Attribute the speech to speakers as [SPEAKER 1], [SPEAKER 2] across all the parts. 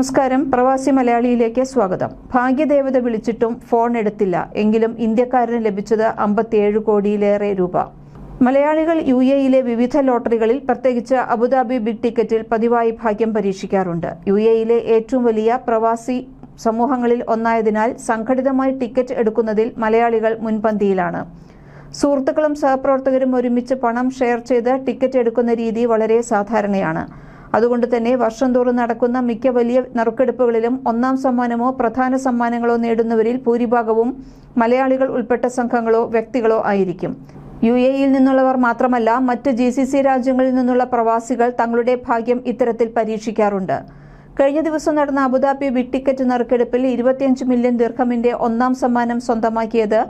[SPEAKER 1] നമസ്കാരം. പ്രവാസി മലയാളിയിലേക്ക് സ്വാഗതം. ഭാഗ്യദേവത വിളിച്ചിട്ടും ഫോൺ എടുത്തില്ല. എങ്കിലും ഇന്ത്യക്കാരന് ലഭിച്ചത് അമ്പത്തിയേഴ് കോടിയിലേറെ രൂപ. മലയാളികൾ യു എയിലെ വിവിധ ലോട്ടറികളിൽ പ്രത്യേകിച്ച് അബുദാബി ബിഗ് ടിക്കറ്റിൽ പതിവായി ഭാഗ്യം പരീക്ഷിക്കാറുണ്ട്. യു എയിലെ ഏറ്റവും വലിയ പ്രവാസി സമൂഹങ്ങളിൽ ഒന്നായതിനാൽ സംഘടിതമായി ടിക്കറ്റ് എടുക്കുന്നതിൽ മലയാളികൾ മുൻപന്തിയിലാണ്. സുഹൃത്തുക്കളും സഹപ്രവർത്തകരും ഒരുമിച്ച് പണം ഷെയർ ചെയ്ത് ടിക്കറ്റ് എടുക്കുന്ന രീതി വളരെ സാധാരണയാണ്. അതുകൊണ്ട് തന്നെ വർഷം തോറും നടക്കുന്ന മിക്ക വലിയ നറുക്കെടുപ്പുകളിലും ഒന്നാം സമ്മാനമോ പ്രധാന സമ്മാനങ്ങളോ നേടുന്നവരിൽ ഭൂരിഭാഗവും മലയാളികൾ ഉൾപ്പെട്ട സംഘങ്ങളോ വ്യക്തികളോ ആയിരിക്കും. യു എയിൽ നിന്നുള്ളവർ മാത്രമല്ല മറ്റ് ജി സി സി രാജ്യങ്ങളിൽ നിന്നുള്ള പ്രവാസികൾ തങ്ങളുടെ ഭാഗ്യം ഇത്തരത്തിൽ പരീക്ഷിക്കാറുണ്ട്. കഴിഞ്ഞ ദിവസം നടന്ന അബുദാബി ബിഗ് ടിക്കറ്റ് നറുക്കെടുപ്പിൽ ഇരുപത്തിയഞ്ച് മില്യൺ ദീർഘമിന്റെ ഒന്നാം സമ്മാനം സ്വന്തമാക്കിയത്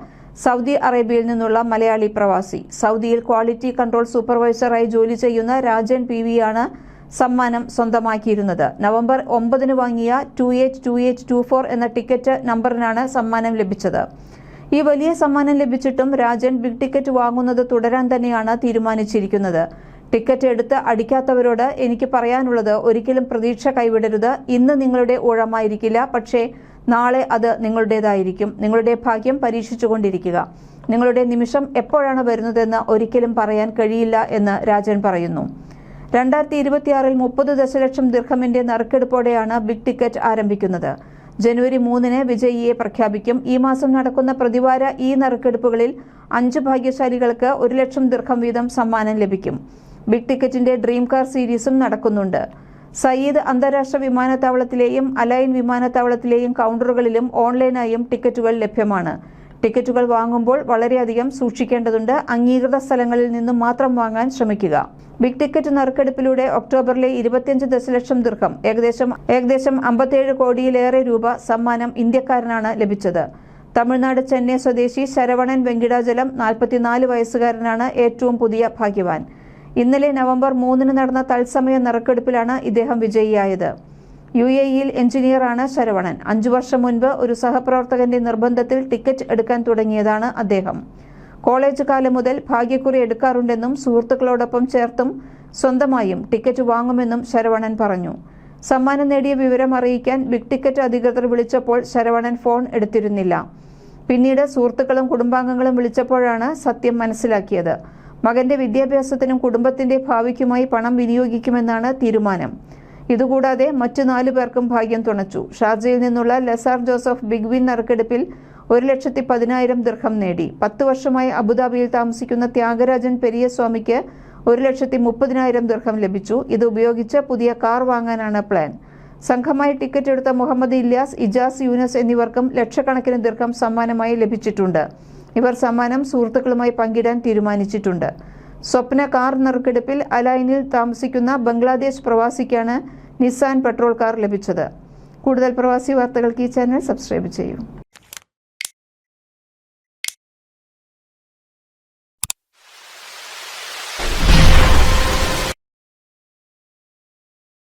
[SPEAKER 1] സൗദി അറേബ്യയിൽ നിന്നുള്ള മലയാളി പ്രവാസി. സൗദിയിൽ ക്വാളിറ്റി കൺട്രോൾ സൂപ്പർവൈസറായി ജോലി ചെയ്യുന്ന രാജൻ പി വിയാണ് സമ്മാനം സ്വന്തമാക്കിയിരുന്നത്. നവംബർ ഒമ്പതിന് വാങ്ങിയ two eight two eight two four എന്ന ടിക്കറ്റ് നമ്പറിനാണ് സമ്മാനം ലഭിച്ചത്. ഈ വലിയ സമ്മാനം ലഭിച്ചിട്ടും രാജൻ ബിഗ് ടിക്കറ്റ് വാങ്ങുന്നത് തുടരാൻ തന്നെയാണ് തീരുമാനിച്ചിരിക്കുന്നത്. ടിക്കറ്റ് എടുത്ത് അടിക്കാത്തവരോട് എനിക്ക് പറയാനുള്ളത് ഒരിക്കലും പ്രതീക്ഷ കൈവിടരുത്. ഇന്ന് നിങ്ങളുടെ ഊഴമായിരിക്കില്ല പക്ഷേ നാളെ അത് നിങ്ങളുടേതായിരിക്കും. നിങ്ങളുടെ ഭാഗ്യം പരീക്ഷിച്ചുകൊണ്ടിരിക്കുക. നിങ്ങളുടെ നിമിഷം എപ്പോഴാണ് വരുന്നതെന്ന് ഒരിക്കലും പറയാൻ കഴിയില്ല എന്ന് രാജൻ പറയുന്നു. രണ്ടായിരത്തി ഇരുപത്തിയാറിൽ മുപ്പത് ദശലക്ഷം ദീർഘമിന്റെ നറുക്കെടുപ്പോടെയാണ് ബിഗ് ടിക്കറ്റ് ആരംഭിക്കുന്നത്. ജനുവരി മൂന്നിന് വിജയിയെ പ്രഖ്യാപിക്കും. ഈ മാസം നടക്കുന്ന പ്രതിവാര ഈ നറുക്കെടുപ്പുകളിൽ അഞ്ച് ഭാഗ്യശാലികൾക്ക് ഒരു ലക്ഷം ദീർഘം വീതം സമ്മാനം ലഭിക്കും. ബിഗ് ടിക്കറ്റിന്റെ ഡ്രീം കാർ സീരീസും നടക്കുന്നുണ്ട്. സയ്യിദ് അന്താരാഷ്ട്ര വിമാനത്താവളത്തിലെയും അലൈൻ വിമാനത്താവളത്തിലെയും കൗണ്ടറുകളിലും ഓൺലൈനായും ടിക്കറ്റുകൾ ലഭ്യമാണ്. ടിക്കറ്റുകൾ വാങ്ങുമ്പോൾ വളരെയധികം സൂക്ഷിക്കേണ്ടതുണ്ട്. അംഗീകൃത സ്ഥലങ്ങളിൽ നിന്നും മാത്രം വാങ്ങാൻ ശ്രമിക്കുക. ബിഗ് ടിക്കറ്റ് നറുക്കെടുപ്പിലൂടെ ഒക്ടോബറിലെ ഇരുപത്തിയഞ്ച് ദശലക്ഷം ദീർഘം ഏകദേശം ഏകദേശം അമ്പത്തിയേഴ് കോടിയിലേറെ രൂപ സമ്മാനം ഇന്ത്യക്കാരനാണ് ലഭിച്ചത്. തമിഴ്നാട് ചെന്നൈ സ്വദേശി ശരവണൻ വെങ്കിടാചലം നാൽപ്പത്തിനാല് വയസ്സുകാരനാണ് ഏറ്റവും പുതിയ ഭാഗ്യവാൻ. ഇന്നലെ നവംബർ മൂന്നിന് നടന്ന തത്സമയ നറുക്കെടുപ്പിലാണ് ഇദ്ദേഹം വിജയിയായത്. യു എ ഇയിൽ എഞ്ചിനീയറാണ് ശരവണൻ. അഞ്ചു വർഷം മുൻപ് ഒരു സഹപ്രവർത്തകന്റെ നിർബന്ധത്തിൽ ടിക്കറ്റ് എടുക്കാൻ തുടങ്ങിയതാണ് അദ്ദേഹം. കോളേജ് കാലം മുതൽ ഭാഗ്യക്കുറി എടുക്കാറുണ്ടെന്നും സുഹൃത്തുക്കളോടൊപ്പം ചേർത്തും സ്വന്തമായും ടിക്കറ്റ് വാങ്ങുമെന്നും ശരവണൻ പറഞ്ഞു. സമ്മാനം നേടിയ വിവരം അറിയിക്കാൻ ബിഗ് ടിക്കറ്റ് അധികൃതർ വിളിച്ചപ്പോൾ ശരവണൻ ഫോൺ എടുത്തിരുന്നില്ല. പിന്നീട് സുഹൃത്തുക്കളും കുടുംബാംഗങ്ങളും വിളിച്ചപ്പോഴാണ് സത്യം മനസ്സിലാക്കിയത്. മകന്റെ വിദ്യാഭ്യാസത്തിനും കുടുംബത്തിന്റെ ഭാവിക്കുമായി പണം വിനിയോഗിക്കുമെന്നാണ് തീരുമാനം. ഇതുകൂടാതെ മറ്റു നാലു പേർക്കും ഭാഗ്യം തുണച്ചു. ഷാർജയിൽ നിന്നുള്ള ലസാർ ജോസഫ് ബിഗ് വിൻ നറുക്കെടുപ്പിൽ ഒരു ലക്ഷത്തി പതിനായിരം ദീർഘം നേടി. പത്ത് വർഷമായി അബുദാബിയിൽ താമസിക്കുന്ന ത്യാഗരാജൻ പെരിയസ്വാമിക്ക് ഒരു ലക്ഷത്തി മുപ്പതിനായിരം ദീർഘം ലഭിച്ചു. ഇത് ഉപയോഗിച്ച് പുതിയ കാർ വാങ്ങാനാണ് പ്ലാൻ. സംഘമായി ടിക്കറ്റ് എടുത്ത മുഹമ്മദ് ഇല്യാസ് ഇജാസ് യൂനസ് എന്നിവർക്കും ലക്ഷക്കണക്കിന് ദീർഘം സമ്മാനമായി ലഭിച്ചിട്ടുണ്ട്. ഇവർ സമ്മാനം സുഹൃത്തുക്കളുമായി പങ്കിടാൻ തീരുമാനിച്ചിട്ടുണ്ട്. സ്വപ്ന കാർ നറുക്കെടുപ്പിൽ അലൈനിൽ താമസിക്കുന്ന ബംഗ്ലാദേശ് പ്രവാസിക്കാണ് നിസാൻ പെട്രോൾ കാർ ലഭിച്ചത്. കൂടുതൽ പ്രവാസി വാർത്തകൾക്ക് ഈ ചാനൽ സബ്സ്ക്രൈബ് ചെയ്യൂ.